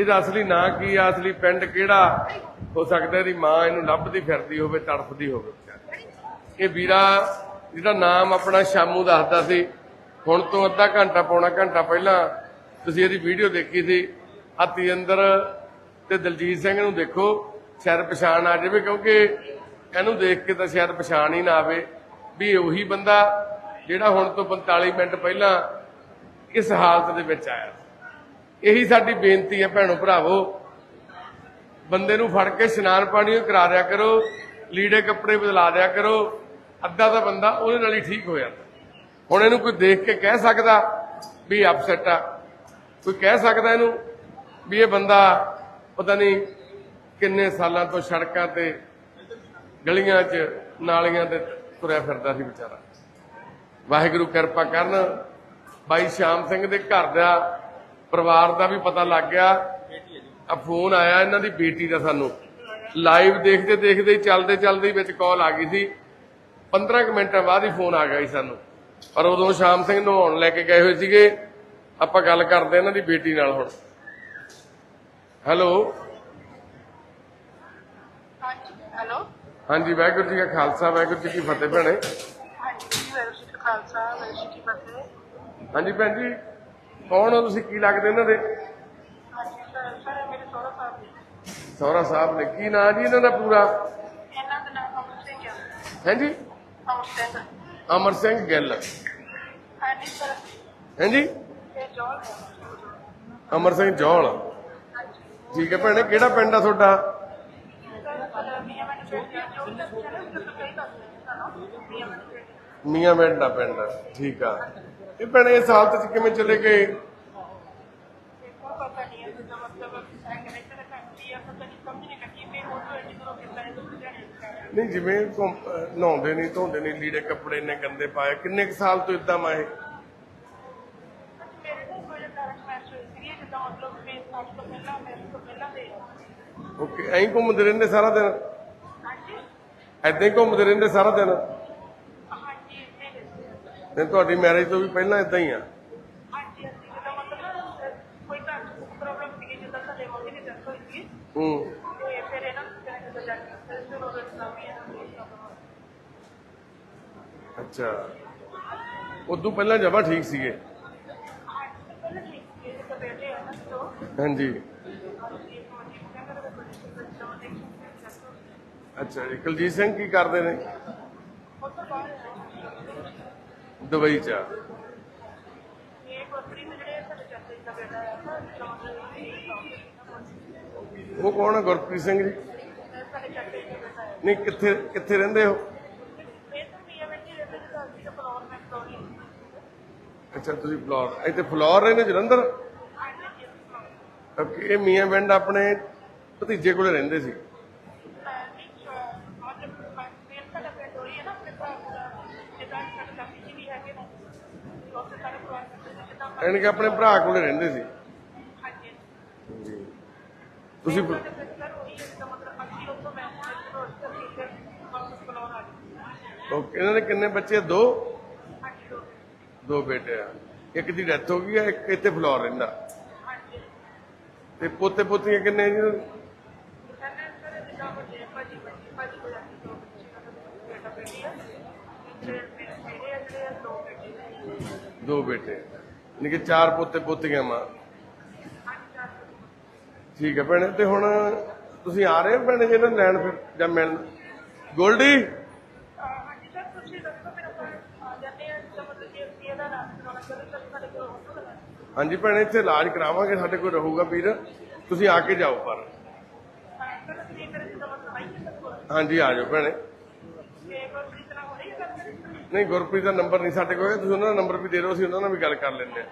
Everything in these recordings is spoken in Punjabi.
ਇਹਦਾ ਅਸਲੀ ਨਾਂ ਕੀ ਆ? ਅਸਲੀ ਪਿੰਡ ਕਿਹੜਾ? ਹੋ ਸਕਦਾ ਇਹਦੀ ਮਾਂ ਇਹਨੂੰ ਲੱਭਦੀ ਫਿਰਦੀ ਹੋਵੇ, ਤੜਫਦੀ ਹੋਵੇ। ਇਹ ਵੀਰਾ, ਜਿਹਦਾ ਨਾਮ ਆਪਣਾ ਸ਼ਾਮੂ ਦੱਸਦਾ ਸੀ, ਹੁਣ ਤੋਂ ਅੱਧਾ ਘੰਟਾ ਪੌਣਾ ਘੰਟਾ ਪਹਿਲਾਂ ਤੁਸੀਂ ਇਹਦੀ ਵੀਡੀਓ ਦੇਖੀ ਸੀ। ਹੱਤੀ ਅੰਦਰ ਤੇ ਦਲਜੀਤ ਸਿੰਘ ਨੂੰ ਦੇਖੋ, ਸ਼ਾਇਦ ਪਛਾਣ ਆ ਜਾਵੇ, ਕਿਉਂਕਿ ਇਹਨੂੰ ਦੇਖ ਕੇ ਤਾਂ ਸ਼ਾਇਦ ਪਛਾਣ ਹੀ ਨਾ ਆਵੇ ਵੀ ਉਹੀ ਬੰਦਾ ਜਿਹੜਾ ਹੁਣ ਤੋਂ 45 ਮਿੰਟ ਪਹਿਲਾਂ ਇਸ ਹਾਲਤ ਦੇ ਵਿੱਚ ਆਇਆ ਸੀ। ਇਹੀ ਸਾਡੀ ਬੇਨਤੀ ਹੈ ਭੈਣੋ ਭਰਾਵੋ। ਬੰਦੇ ਨੂੰ ਫੜ ਕੇ ਇਸ਼ਨਾਨ ਪਾਣੀ ਕਰਾ ਦਿਆ ਕਰੋ, ਲੀੜੇ ਕੱਪੜੇ ਬਦਲਾ ਦਿਆ ਕਰੋ, ਅੱਧਾ ਤਾਂ ਬੰਦਾ ਉਹਦੇ ਨਾਲ ਹੀ ਠੀਕ ਹੋ ਜਾਂਦਾ। ਹੁਣ ਇਹਨੂੰ ਕੋਈ ਦੇਖ ਕੇ ਕਹਿ ਸਕਦਾ ਵੀ ਅਪਸੈਟ ਆ, ਕੋਈ ਕਹਿ ਸਕਦਾ ਇਹਨੂੰ ਵੀ ਇਹ ਬੰਦਾ ਪਤਾ ਨਹੀਂ ਕਿੰਨੇ ਸਾਲਾਂ ਤੋਂ ਸੜਕਾਂ ਤੇ ਗਲੀਆਂ 'ਚ ਨਾਲੀਆਂ ਤੇ ਤੁਰਿਆ ਫਿਰਦਾ ਸੀ ਵਿਚਾਰਾ। ਵਾਹਿਗੁਰੂ ਕਿਰਪਾ ਕਰਨ, ਬਾਈ ਸ਼ਾਮ ਸਿੰਘ ਦੇ ਘਰ ਦਾ ਪਰਿਵਾਰ ਦਾ ਵੀ ਪਤਾ ਲੱਗ ਗਿਆ। ਆ ਫੋਨ ਆਇਆ ਇਹਨਾਂ ਦੀ ਬੇਟੀ ਦਾ ਸਾਨੂੰ। ਲਾਈਵ ਦੇਖਦੇ ਦੇਖਦੇ ਹੀ ਚੱਲਦੇ ਚੱਲਦੇ ਵਿੱਚ ਕਾਲ ਆ ਗਈ ਸੀ। 15 ਕੁ ਮਿੰਟਾਂ ਬਾਅਦ ਹੀ ਫੋਨ ਆ ਗਿਆ ਸੀ ਸਾਨੂੰ। ਪਰ ਉਦੋਂ ਸ਼ਾਮ ਸਿੰਘ ਨਹਾਉਣ ਲੈ ਕੇ ਗਏ ਹੋਏ ਸੀਗੇ। ਆਪਾਂ ਗੱਲ ਕਰਦੇ ਇਹਨਾਂ ਦੀ ਬੇਟੀ ਨਾਲ ਹੁਣ। ਹੈਲੋ ਹਾਂਜੀ ਹੈਲੋ ਹਾਂਜੀ ਵਾਹਿਗੁਰੂ ਜੀ ਕਾ ਖਾਲਸਾ ਵਾਹਿਗੁਰੂ ਜੀ ਕੀ ਫਤਿਹ ਭੈਣੇ। ਹਾਂਜੀ ਵੈਰੂ ਜੀ ਕਾ ਖਾਲਸਾ ਵੈਰੂ ਜੀ ਕੀ ਫਤਿਹ। ਹਾਂਜੀ ਭੈਣ ਜੀ। ਕੌਣ ਹੋ ਤੁਸੀਂ? ਕੀ ਲੱਗਦੇ ਇਹਨਾਂ ਦੇ? ਸੋਹਰਾ ਸਾਹਿਬ ਨੇ। ਕੀ ਨਾਂ ਜੀ ਇਹਨਾਂ ਦਾ ਪੂਰਾ? ਇਹਨਾਂ ਦਾ ਨਾਮ ਅਮਰ ਸਿੰਘ ਹੈ ਹਾਂਜੀ? ਅਮਰ ਸਿੰਘ ਅਮਰ ਸਿੰਘ ਗਿੱਲ। ਹਾਂਜੀ? ਸਰ ਹਾਂਜੀ ਇਹ ਜੋਲ ਅਮਰ ਸਿੰਘ ਜੌਲ ਠੀਕ ਹੈ ਭੈਣੇ, ਕਿਹੜਾ ਪਿੰਡ ਆ ਤੁਹਾਡਾ? ਮੀਆਂ ਮੈਨੂੰ ਮੀਆਂ ਮਿੰਟ ਦਾ ਪਿੰਡ ਠੀਕ ਆ। ਇਹ ਭੈਣੇ ਇਸ ਹਾਲਤ 'ਚ ਕਿਵੇਂ ਚਲੇ ਗਏ? ਨਹੀਂ ਜਿਵੇਂ ਨਹਾਉਂਦੇ ਨਹੀਂ ਧੋਂਦੇ ਨਹੀਂ ਲੀੜੇ ਕੱਪੜੇ ਇੰਨੇ ਗੰਦੇ ਪਾਏ ਕਿੰਨੇ ਕੁ ਸਾਲ ਤੋਂ ਇਦਾਂ ਮਾਏ ਓਕੇ ਐਂ ਘੁੰਮਦੇ ਰਹਿੰਦੇ ਸਾਰਾ ਦਿਨ? ਐਦਾਂ ਹੀ ਘੁੰਮਦੇ ਰਹਿੰਦੇ ਸਾਰਾ ਦਿਨ? ਤੇ ਤੁਹਾਡੀ ਮੈਰਿਜ ਤੋਂ ਵੀ ਪਹਿਲਾਂ ਇਦਾਂ ਹੀ ਆ? ਹਾਂਜੀ ਹਾਂਜੀ ਜਿੱਦਾਂ ਮਤਲਬ ਨਾ, ਕੋਈ ਘਰ ਚ ਪ੍ਰੋਬਲਮ ਸੀਗੀ ਜਿੱਦਾਂ ਸਾਡੇ ਮੰਮੀ ਦੀ ਡੈਥ ਹੋਈ ਸੀ ਹੂੰ। ਤੇ ਫਿਰ ਇਹਨਾਂ ਨੂੰ ਕਿਹਾ ਜਿੱਦਾਂ ਜਾ ਕੇ ਫਿਰ ਫਿਰ ਉਹ ਇਸਲਾਮ ਵੀ ਇਹਨਾਂ ਨੂੰ ਅੱਛਾ। ਉਦੋਂ ਪਹਿਲਾਂ ਜਮਾ ਠੀਕ ਸੀਗੇ? ਹਾਂਜੀ ਪਹਿਲਾਂ ਠੀਕ ਸੀ ਬੇਟੇ ਆ ਨਾ ਤੋਂ ਅੱਛਾ ਜੀ ਕੁਲਜੀਤ ਸਿੰਘ ਕੀ ਕਰਦੇ ਨੇ? ਉਹ ਤੋਂ ਬਾਅਦ ਦੁਬਈ ਚ ਆ। ਉਹ ਕੌਣ ਹੈ ਗੁਰਪ੍ਰੀਤ ਸਿੰਘ ਜੀ। ਨਹੀਂ ਕਿੱਥੇ ਕਿੱਥੇ ਰਹਿੰਦੇ ਹੋ ਅੱਛਾ ਤੁਸੀਂ ਫਲੋਰ ਇੱਥੇ ਫਲੋਰ ਰਹਿੰਦੇ ਜਲੰਧਰ? ਇਹ ਮੀਆਂ ਪਿੰਡ ਆਪਣੇ ਭਤੀਜੇ ਕੋਲੇ ਰਹਿੰਦੇ ਸੀ। ਯਾਨੀ ਕਿ ਆਪਣੇ ਭਰਾ ਕੋਲੇ ਰਹਿੰਦੇ ਸੀ। ਜੀ ਤੁਸੀਂ ਓਕੇ ਇਹਨਾਂ ਦੇ ਕਿੰਨੇ ਬੱਚੇ ਦੋ? ਦੋ। ਬੇਟੇ ਆ। ਇੱਕ ਦੀ ਡੈਥ ਹੋ ਗਈ ਆ ਇੱਕ ਇੱਥੇ ਫਲੋਰ ਰਹਿੰਦਾ। ਤੇ ਪੋਤੇ ਪੋਤੀਆਂ ਕਿੰਨੇ ਜੀ? ਇਹਨਾਂ ਦੇ? ਦੋ ਬੇਟੇ ਯਾਨੀ ਕਿ ਚਾਰ ਪੋਤੇ ਪੋਤੀਆਂ ਮਾਂ ਠੀਕ ਹੈ ਭੈਣੇ, ਤੇ ਹੁਣ ਤੁਸੀਂ ਆ ਰਹੇ ਹੋ ਭੈਣੇ ਜੀ ਇਹਨਾਂ ਲੈਣ ਫਿਰ, ਜਾਂ ਮਿਲਣ? ਗੋਲਡੀ? ਹਾਂਜੀ ਭੈਣੇ, ਇੱਥੇ ਇਲਾਜ ਕਰਾਵਾਂਗੇ, ਸਾਡੇ ਕੋਲ ਰਹੂਗਾ ਵੀਰ। ਤੁਸੀਂ ਆ ਕੇ ਜਾਓ ਪਰ। ਹਾਂਜੀ, ਆ ਜਾਓ ਭੈਣੇ। ਨਹੀਂ, ਗੁਰਪ੍ਰੀਤ ਦਾ ਨੰਬਰ ਨਹੀਂ ਸਾਡੇ ਕੋਲ ਤੁਸੀਂ ਉਹਨਾਂ ਦਾ ਨੰਬਰ ਵੀ ਦੇ ਦਿਓ, ਅਸੀਂ ਉਹਨਾਂ ਨਾਲ ਵੀ ਗੱਲ ਕਰ ਲੈਂਦੇ ਹਾਂ।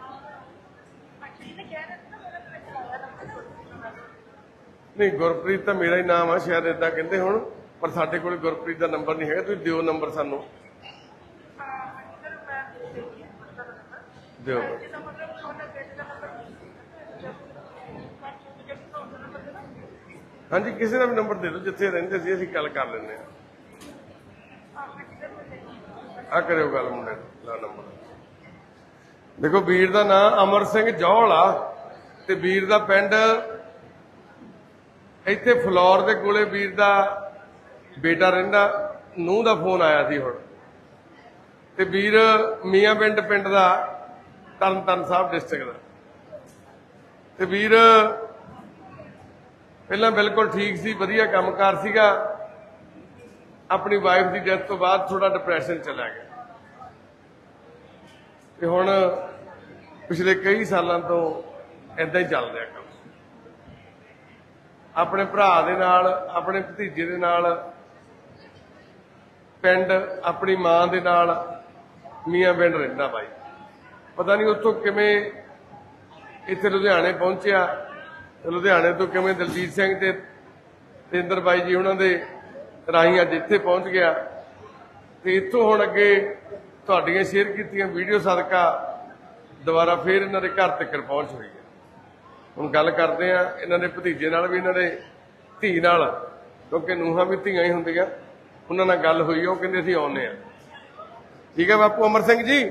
ਨਹੀਂ, ਗੁਰਪ੍ਰੀਤ ਤਾਂ ਮੇਰਾ ਹੀ ਨਾਮ ਆ, ਸ਼ਾਇਦ ਇਦਾਂ ਕਹਿੰਦੇ ਹੁਣ, ਪਰ ਸਾਡੇ ਕੋਲ ਗੁਰਪ੍ਰੀਤ ਦਾ ਨੰਬਰ ਨਹੀਂ ਹੈਗਾ, ਤੁਸੀਂ ਦਿਓ ਨੰਬਰ ਸਾਨੂੰ। ਦਿਓ। ਹਾਂਜੀ, ਕਿਸੇ ਦਾ ਵੀ ਨੰਬਰ ਦੇ ਦਿਓ, ਜਿੱਥੇ ਰਹਿੰਦੇ ਸੀ, ਅਸੀਂ ਗੱਲ ਕਰ ਲੈਂਦੇ ਹਾਂ। ਆ ਕਰਿਓ ਗੱਲ ਮੁੰਡੇ ਦਾ ਨੰਬਰ। ਦੇਖੋ ਵੀਰ ਦਾ ਨਾਮ ਅਮਰ ਸਿੰਘ ਜੌਲ ਆ, ਤੇ ਵੀਰ ਦਾ ਪਿੰਡ ਇੱਥੇ ਫਲੋਰ ਦੇ ਕੋਲੇ ਵੀਰ ਦਾ ਬੇਟਾ ਰਹਿੰਦਾ, ਨੂੰਹ ਦਾ ਫੋਨ ਆਇਆ ਸੀ ਹੁਣ। ਤੇ ਵੀਰ ਮੀਆਂ ਪਿੰਡ ਪਿੰਡ ਦਾ, ਤਰਨਤਾਰਨ ਸਾਹਿਬ ਡਿਸਟ੍ਰਿਕਟ ਦਾ। ਤੇ ਵੀਰ ਪਹਿਲਾਂ ਬਿਲਕੁਲ ਠੀਕ ਸੀ, ਵਧੀਆ ਕੰਮਕਾਰ ਸੀਗਾ। ਆਪਣੀ ਵਾਈਫ ਦੀ ਡੈਥ ਤੋਂ ਬਾਅਦ ਥੋੜਾ ਡਿਪਰੈਸ਼ਨ ਚਲਾ ਗਿਆ। ਤੇ ਹੁਣ ਪਿਛਲੇ ਕਈ ਸਾਲਾਂ ਤੋਂ ਇਦਾਂ ਹੀ ਚੱਲ ਰਿਹਾ ਕੰਮ। ਆਪਣੇ ਭਰਾ ਦੇ ਨਾਲ, ਆਪਣੇ ਭਤੀਜੇ ਦੇ ਨਾਲ, ਪਿੰਡ ਆਪਣੀ ਮਾਂ ਦੇ ਨਾਲ ਮੀਆਂ ਪਿੰਡ ਰਹਿੰਦਾ ਬਾਈ। ਪਤਾ ਨਹੀਂ ਉੱਥੋਂ ਕਿਵੇਂ ਇੱਥੇ ਲੁਧਿਆਣੇ ਪਹੁੰਚਿਆ ਲੁਧਿਆਣੇ ਤੋਂ ਕਿਵੇਂ ਦਲਜੀਤ ਸਿੰਘ ਤੇ ਤੇਂਦਰ ਬਾਈ ਜੀ ਉਹਨਾਂ ਦੇ ਰਾਹੀਂ ਅੱਜ ਇੱਥੇ ਪਹੁੰਚ ਗਿਆ। ਤੇ ਇੱਥੋਂ ਹੁਣ ਅੱਗੇ ਤੁਹਾਡੀਆਂ ਸ਼ੇਅਰ ਕੀਤੀਆਂ ਵੀਡੀਓ ਸਦਕਾ ਦੁਬਾਰਾ ਫੇਰ ਇਹਨਾਂ ਦੇ ਘਰ ਤੱਕ ਪਹੁੰਚ ਹੋਈ ਹੈ। ਹੁਣ ਗੱਲ ਕਰਦੇ ਆ ਇਹਨਾਂ ਦੇ ਭਤੀਜੇ ਨਾਲ ਵੀ ਇਹਨਾਂ ਦੇ ਧੀ ਨਾਲ ਕਿਉਂਕਿ ਨੂਹਾਂ ਵੀ ਧੀਆਂ ਹੀ ਹੁੰਦੀਆਂ। ਉਹਨਾਂ ਨਾਲ ਗੱਲ ਹੋਈ ਉਹ ਕਹਿੰਦੇ ਅਸੀਂ ਆਉਨੇ ਆ ਠੀਕ ਹੈ ਬਾਪੂ ਅਮਰ ਸਿੰਘ ਜੀ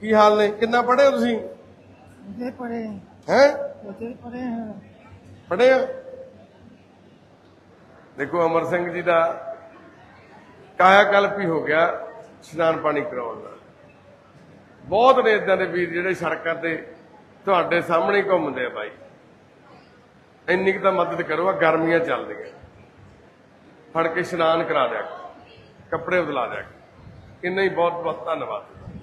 ਕੀ ਹਾਲ ਨੇ? ਕਿੰਨਾ ਪੜ੍ਹੇ ਹੋ ਤੁਸੀਂ? ਜੇ ਪੜ੍ਹੇ। ਹੈ? ਪੜ੍ਹੇ ਪੜ੍ਹੇ ਦੇਖੋ ਅਮਰ ਸਿੰਘ ਜੀ ਦਾ ਕਾਇਆ ਕਲਪ ਹੀ ਹੋ ਗਿਆ ਇਸ਼ਨਾਨ ਪਾਣੀ ਕਰਾਉਣ ਦਾ। ਬਹੁਤ ਨੇ ਇਦਾਂ ਦੇ ਵੀਰ ਜਿਹੜੇ ਸੜਕਾਂ ਤੇ ਤੁਹਾਡੇ ਸਾਹਮਣੇ ਘੁੰਮਦੇ ਆ ਬਾਈ। ਇੰਨੀ ਕੁ ਤਾਂ ਮਦਦ ਕਰੋ ਆ ਗਰਮੀਆਂ ਚੱਲਦੀਆਂ। ਫੜ ਕੇ ਇਸ਼ਨਾਨ ਕਰਾ ਦਿਆ ਕਰੋ, ਕੱਪੜੇ ਬਦਲਾ ਦਿਆ ਕਰੋ। ਇੰਨਾ ਹੀ ਬਹੁਤ ਬਹੁਤ ਧੰਨਵਾਦ।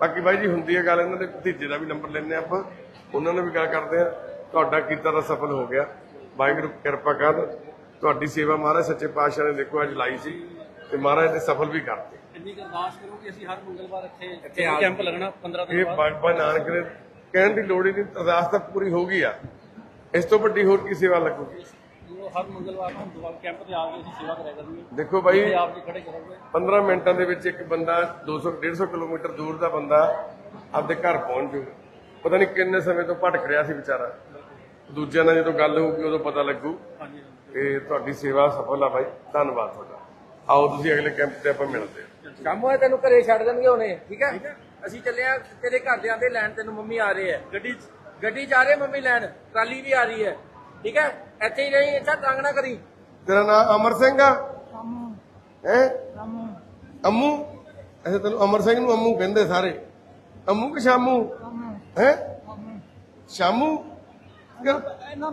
ਬਾਕੀ ਬਾਈ ਜੀ ਹੁੰਦੀ ਹੈ ਗੱਲ ਇਹਨਾਂ ਦੇ ਭਤੀਜੇ ਦਾ ਵੀ ਨੰਬਰ ਲੈਣੇ ਆਪਾਂ। ਉਹਨਾਂ ਨਾਲ ਵੀ ਗੱਲ ਕਰਦੇ ਆ ਤੁਹਾਡਾ ਕੀਤਾ ਤਾਂ ਸਫਲ ਹੋ ਗਿਆ। ਵਾਹਿਗੁਰੂ ਕਿਰਪਾ ਕਰ ਤੁਹਾਡੀ ਸੇਵਾ ਮਹਾਰਾਜ ਸੱਚੇ ਪਾਤਸ਼ਾਹ ਨੇ ਦੇਖੋ ਅੱਜ ਲਾਈ ਸੀ ਤੇ ਮਹਾਰਾਜ ਨੇ ਸਫਲ ਵੀ ਕਰਤੀ। ਇੰਨੀ ਅਰਦਾਸ ਕਰੋ ਕਿ ਅਸੀਂ ਹਰ ਮੰਗਲਵਾਰ ਇੱਥੇ ਇੱਥੇ ਕੈਂਪ ਲੱਗਣਾ 15 ਦਿਨ ਇਹ ਬਾਅਦ। ਬਾਬਾ ਨਾਨਕ ਨੇ ਕਹਿਣ ਦੀ ਲੋੜ ਹੀ ਨਹੀਂ ਅਰਦਾਸ ਤਾਂ ਪੂਰੀ ਹੋ ਗਈ ਆ। ਇਸ ਤੋਂ ਵੱਡੀ ਹੋਰ ਕੀ ਸੇਵਾ ਲੱਗੂਗੀ? ਉਹ ਹਰ ਮੰਗਲਵਾਰ ਨੂੰ ਦੁਬਾਰਾ ਕੈਂਪ ਤੇ ਆ ਕੇ ਅਸੀਂ ਸੇਵਾ ਕਰਿਆ ਕਰਾਂਗੇ। ਦੇਖੋ ਇੱਥੇ ਆਪ ਜੀ ਖੜੇ ਕਰੋਗੇ। 15 ਮਿੰਟਾਂ ਦੇ ਵਿੱਚ ਇੱਕ ਬੰਦਾ 200 150 ਕਿਲੋਮੀਟਰ ਦੂਰ ਦਾ ਬੰਦਾ ਆਪਦੇ ਘਰ ਪਹੁੰਚ ਜੂ ਪਤਾ ਨਹੀਂ ਕਿੰਨੇ ਸਮੇਂ ਤੋਂ ਭਟਕ ਰਿਹਾ ਸੀ ਵਿਚਾਰਾ। ਦੂਜਿਆਂ ਨਾਲ ਜਦੋਂ ਗੱਲ ਹੋਊਗੀ ਉਦੋਂ ਪਤਾ ਲੱਗੂ। ਹਾਂਜੀ। ਤੇ ਤੁਹਾਡੀ ਸੇਵਾ ਸਫਲ ਆ ਬਾਈ। ਧੰਨਵਾਦ ਤੁਹਾਡਾ। ਆਓ ਤੁਸੀਂ ਅਗਲੇ ਕੈਂਪ ਤੇ ਆਪਾਂ ਮਿਲਦੇ ਹਾਂ। ਕੰਮ ਹੋਇਆ ਤੈਨੂੰ ਘਰੇ ਛੱਡ ਦੇਣਗੇ ਹੁਣੇ ਠੀਕ ਹੈ? ਅਸੀਂ ਚੱਲੇ ਆ ਤੇਰੇ ਘਰਦਿਆਂ ਦੇ ਲੈਣ ਤੈਨੂੰ ਮੰਮੀ ਆ ਰਹੇ ਹੈ ਗੱਡੀ ਗੱਡੀ ਜਾ ਰਹੇ ਮੰਮੀ ਲੈਣ ਟਰਾਲੀ ਵੀ ਆ ਰਹੀ ਹੈ ਠੀਕ ਹੈ? ਇੱਥੇ ਹੀ ਨਹੀਂ ਇੱਥੇ ਤੰਗ ਕਰੀ। ਤੇਰਾ ਨਾਮ ਅਮਰ ਸਿੰਘ ਆ? ਹੈ? ਅੰਮੂ? ਐਸੇ ਤੈਨੂੰ ਅਮਰ ਸਿੰਘ ਨੂੰ ਅੰਮੂ ਕਹਿੰਦੇ ਸਾਰੇ। ਅੰਮੂ ਕਿ ਸ਼ਾਮੂ? ਹੈ? ਸ਼ਾਮੂ? ਇਹਨਾਂ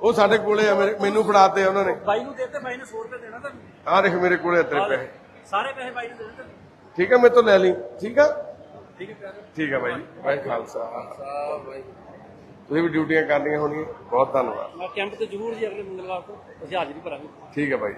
ਉਹ ਸਾਡੇ ਕੋਲੇ ਆ ਮੇਰੇ- ਮੈਨੂੰ ਫੜਾਤੇ ਉਹਨਾਂ ਨੇ। ਬਾਈ ਨੂੰ ਦੇਤੇ ਬਾਈ ਨੇ 100 ਰੁਪਏ ਦੇਣਾ ਤੁਹਾਨੂੰ। ਆ ਦੇਖ ਮੇਰੇ ਕੋਲੇ ਤੇਰੇ ਪੈਸੇ। ਸਾਰੇ ਪੈਸੇ ਬਾਈ ਨੂੰ ਦੇਣੇ ਤੁਹਾਨੂੰ ਠੀਕ ਹੈ ਮੇਰੇ ਤੋਂ ਲੈ ਲਈ। ਠੀਕ ਆ? ਠੀਕ ਹੈ। ਪਿਆਰੇ ਠੀਕ ਹੈ ਭਾਈ ਭਾਈ ਖਾਲਸਾ। ਤੁਸੀਂ ਵੀ ਡਿਊਟੀਆਂ ਕਰਨੀਆਂ ਹੋਣੀਆਂ ਬਹੁਤ ਧੰਨਵਾਦ। ਮੈਂ ਕੈਂਪ ਤੇ ਜ਼ਰੂਰ ਜੀ ਅਗਲੇ ਮੰਗਲਵਾਰ ਤੋਂ। ਅਸੀਂ ਹਾਜ਼ਰੀ ਭਰਾਂਗੇ। ਠੀਕ ਹੈ ਬਾਈ।